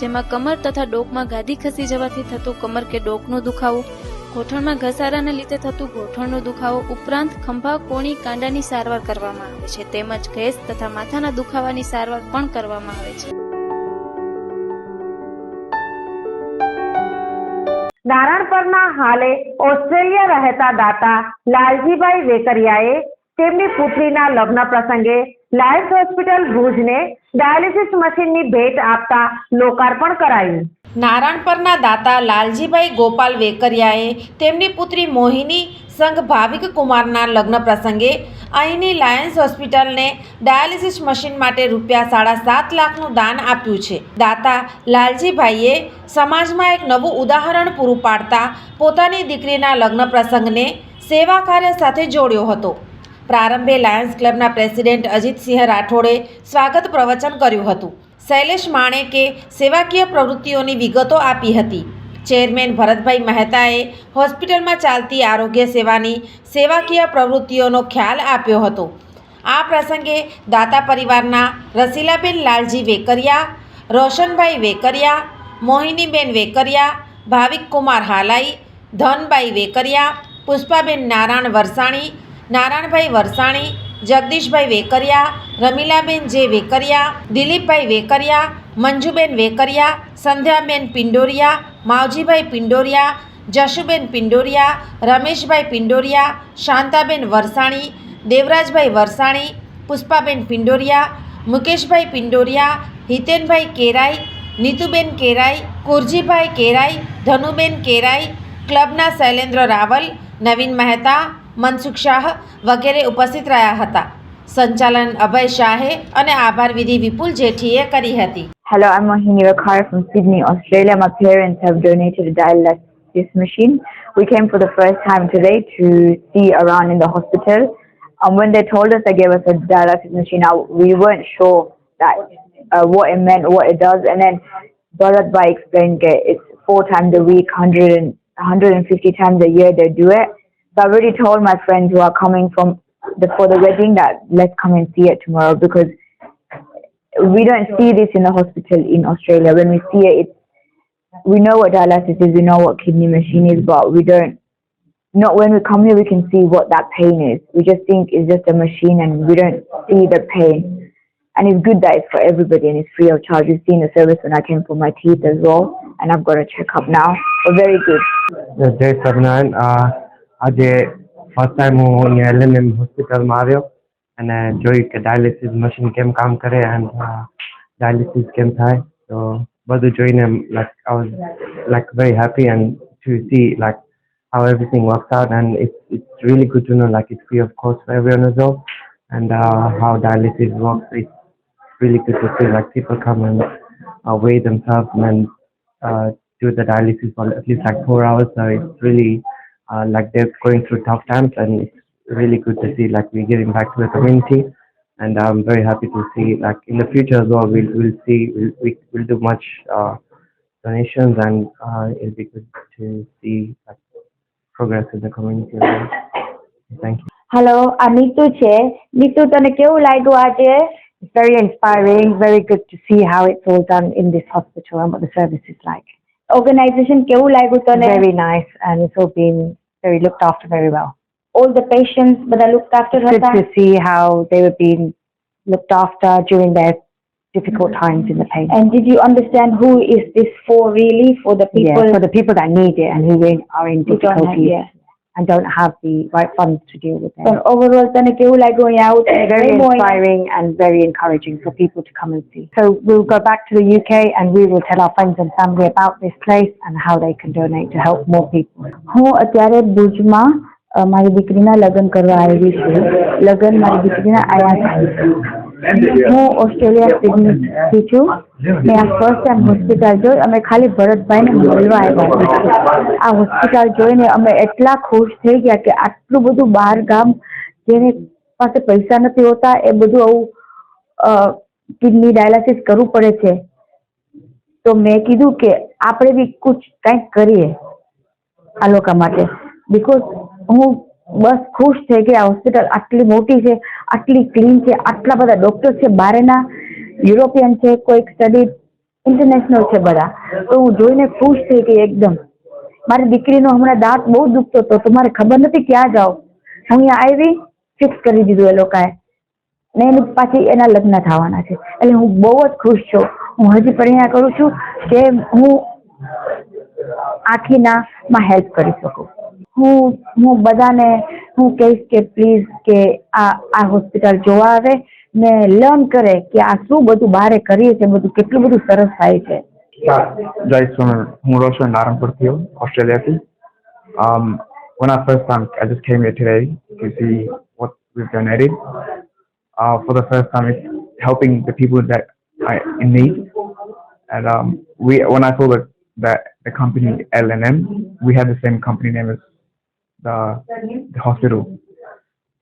જેમાં કમર તથા ડોકમાં ગાદી ખસી જવાથી થતું કમર કે ડોકનો દુખાવો ઘોઠણમાં ઘસારાને લીધે થતું ઘોઠણનો દુખાવો ઉપરાંત ખંભા કોણી કાંડાની સારવાર કરવામાં આવે છે તેમજ ગેસ તથા માથાના દુખાવાની સારવાર પણ કરવામાં આવે છે પરના હાલે ઓસ્ટ્રેલિયા રહેતા દાતા લાલજીભાઈ વેકરિયાએ તેમની પુત્રીના લગ્ન પ્રસંગે લાયન્સ હોસ્પિટલ ભુજને ડાયાલિસિસ મશીનની ભેટ આપતા લોકાર્પણ કરાયું નારાયણપરના દાતા લાલજીભાઈ ગોપાલ વેકરિયાએ તેમની પુત્રી મોહિની સંઘ ભાવિક કુમારના લગ્ન પ્રસંગે અહીંની લાયન્સ હોસ્પિટલને ડાયાલિસિસ મશીન માટે રૂપિયા સાડા સાત લાખનું દાન આપ્યું છે દાતા લાલજીભાઈએ સમાજમાં એક નવું ઉદાહરણ પૂરું પાડતા પોતાની દીકરીના લગ્ન પ્રસંગને સેવા કાર્ય સાથે જોડ્યો હતો પ્રારંભે લાયન્સ ક્લબના પ્રેસિડેન્ટ અજીતસિંહ રાઠોડે સ્વાગત પ્રવચન કર્યું હતું શૈલેષ માણેકે સેવાકીય પ્રવૃત્તિઓની વિગતો આપી હતી ચેરમેન ભરતભાઈ મહેતાએ હોસ્પિટલમાં ચાલતી આરોગ્ય સેવાની સેવાકીય પ્રવૃત્તિઓનો ખ્યાલ આપ્યો હતો આ પ્રસંગે દાતા પરિવારના રસીલાબેન લાલજી વેકરિયા રોશનભાઈ વેકરિયા મોહિનીબેન વેકરિયા ભાવિક કુમાર હાલાઈ ધનભાઈ વેકરિયા પુષ્પાબેન નારાયણ વરસાણી નારાયણભાઈ વરસાણી જગદીશભાઈ વેકરિયા રમીલાબેન જે વેકરિયા દિલીપભાઈ વેકરિયા મંજુબેન વેકરિયા સંધ્યાબેન પિંડોરિયા માવજીભાઈ પિંડોરિયા જશુબેન પિંડોરિયા રમેશભાઈ પિંડોરિયા શાંતાબેન વરસાણી દેવરાજભાઈ વરસાણી પુષ્પાબેન પિંડોરિયા મુકેશભાઈ પિંડોરિયા હિતેનભાઈ કેરાઈ નીતુબેન કેરાઈ કુરજીભાઈ કેરાઈ ધનુબેન કેરાઈ ક્લબના શૈલેન્દ્ર રાવલ નવીન મહેતા મનસુખ શાહ વગેરે ઉપસ્થિત રહ્યા હતા સંચાલન અભય શાહે અને આભાર વિધિ વિપુલ જેઠીએ કરી હતી Hello, I'm Mohini Vakhara from Sydney, Australia. My parents have donated a dialysis machine. We came for the first time today to see around in the hospital. And when they told us they gave us a dialysis machine, I, we weren't sure that uh, what it meant, what it does. And then Bharat Bhai explained it. It's four times a week, 100 and, 150 times a year they do it. I already told my friends who are coming from the, for the wedding that let's come and see it tomorrow because we don't see this in the hospital in Australia. When we see it, it's, we know what dialysis is, we know what kidney machine is, but we don't. Not when we come here, we can see what that pain is. We just think it's just a machine, and we don't see the pain. And it's good that it's for everybody and it's free of charge. We've seen the service when I came for my teeth as well, and I've got a checkup now. So very good. The dates of nine. Uh I first આજે first time હું અહીંયા LNM હોસ્પિટલમાં આવ્યો the dialysis machine came, machine કેમ કામ કરે અને dialysis કેમ થાય તો બધું જોઈને like I was like very happy and to see like how everything works out and it's it's really good to know like it's free of course for everyone as well and uh, how dialysis works it's really good to see like people come and uh, weigh themselves and uh, do the dialysis for at least like four hours so it's really uh, like they're going through tough times, and it's really good to see like we're giving back to the community. And I'm very happy to see like in the future as well. We'll we'll see we'll we, will do much uh, donations, and uh, it'll be good to see like, progress in the community. Well. Thank you. Hello, I'm Nitu Che. Nitu Tanakeu Laiguaje. It's very inspiring, very good to see how it's all done in this hospital and what the service is like organization કેવું લાગ્યું તને very nice and it's so been very looked after very well all the patients બધા looked after હતા to see how being were been looked after during their difficult times in the pain. And did you understand who is this for really? For the people? Yeah, for the people that need it and who are in difficult Have, yeah and don't have the right funds to deal with them. But overall, it will like going out is very inspiring and very encouraging for people to come and see. So we'll go back to the UK and we will tell our friends and family about this place and how they can donate to help more people. હું અત્યારે ભુજમાં મારી દીકરીના લગ્ન કરવા આવી છું લગ્ન મારી દીકરીના આયા થાય હું ઓસ્ટ્રેલિયા સિડની છું મેં આ ફર્સ્ટ ટાઈમ હોસ્પિટલ જોઈ અમે ખાલી ભરતભાઈને મળવા આવ્યા આ હોસ્પિટલ જોઈને અમે એટલા ખુશ થઈ ગયા કે આટલું બધું બહાર ગામ જેને પાસે પૈસા નથી હોતા એ બધું આવું કિડની ડાયલાસિસ કરવું પડે છે તો મેં કીધું કે આપણે બી કુછ કંઈક કરીએ આ લોકો માટે બિકોઝ હું બસ ખુશ છે કે આ હોસ્પિટલ આટલી મોટી છે આટલી ક્લીન છે આટલા બધા ડોક્ટર છે બારેના યુરોપિયન છે કોઈક સ્ટડી ઇન્ટરનેશનલ છે બધા તો હું જોઈને ખુશ થઈ ગઈ એકદમ મારી દીકરીનો હમણાં દાંત બહુ દુખતો હતો તો મારે ખબર નથી ક્યાં જાઉં હું અહીંયા આવી ફિક્સ કરી દીધું એ લોકોએ ને એની પાછી એના લગ્ન થવાના છે એટલે હું બહુ જ ખુશ છું હું હજી પણ પરિણામ કરું છું કે હું આખીનામાં હેલ્પ કરી શકું હું હું બધાને હું કહીશ કે પ્લીઝ કે આ આ હોસ્પિટલ જોવા આવે ને લર્ન કરે કે આ શું બધું બારે કરીએ છે બધું કેટલું બધું સરસ થાય છે જય સોનલ હું રોશન નારણપુરથી ઓસ્ટ્રેલિયાથી um when I first time I just came here today to see what we've donated uh for the first time it's helping the people that are in need and um we when I saw the that the company L&M we have the same company name as the, the hospital.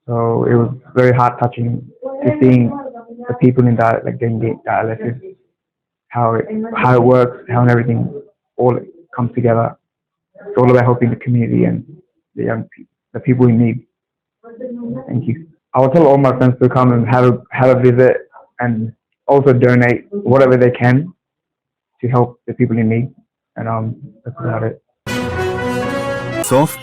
So it was very heart touching to seeing the people in that like getting dialysis, how it how it works, how everything all comes together. It's all about helping the community and the young people, the people in need. Thank you. I will tell all my friends to come and have a have a visit and also donate whatever they can to help the people in need. And um, that's about it. Soft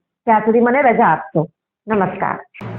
त्यात रिमने रजा आपतो नमस्कार